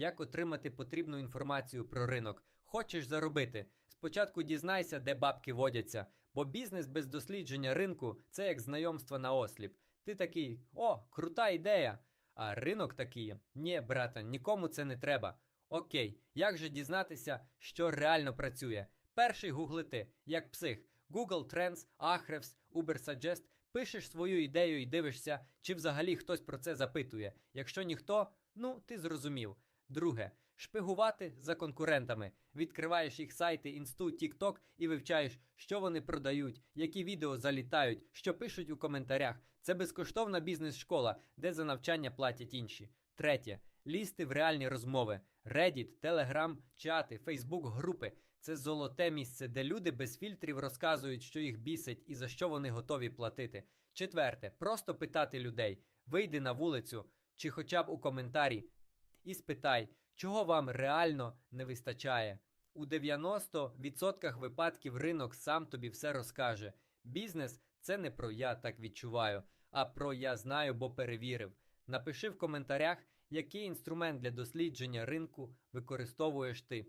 Як отримати потрібну інформацію про ринок? Хочеш заробити? Спочатку дізнайся, де бабки водяться, бо бізнес без дослідження ринку це як знайомство на осліп. Ти такий: о, крута ідея! А ринок такий: ні, брата, нікому це не треба. Окей, як же дізнатися, що реально працює? Перший гуглити, як псих. Google Trends, Ahrefs, Ubersuggest. Пишеш свою ідею і дивишся, чи взагалі хтось про це запитує. Якщо ніхто, ну ти зрозумів. Друге, шпигувати за конкурентами. Відкриваєш їх сайти, інсту, тікток і вивчаєш, що вони продають, які відео залітають, що пишуть у коментарях. Це безкоштовна бізнес-школа, де за навчання платять інші. Третє. Лізти в реальні розмови. Reddit, Telegram, чати, Facebook групи це золоте місце, де люди без фільтрів розказують, що їх бісить і за що вони готові платити. Четверте, просто питати людей. Вийди на вулицю чи хоча б у коментарі і спитай, чого вам реально не вистачає. У 90% випадків ринок сам тобі все розкаже. Бізнес це не про я так відчуваю, а про я знаю, бо перевірив. Напиши в коментарях, який інструмент для дослідження ринку використовуєш ти.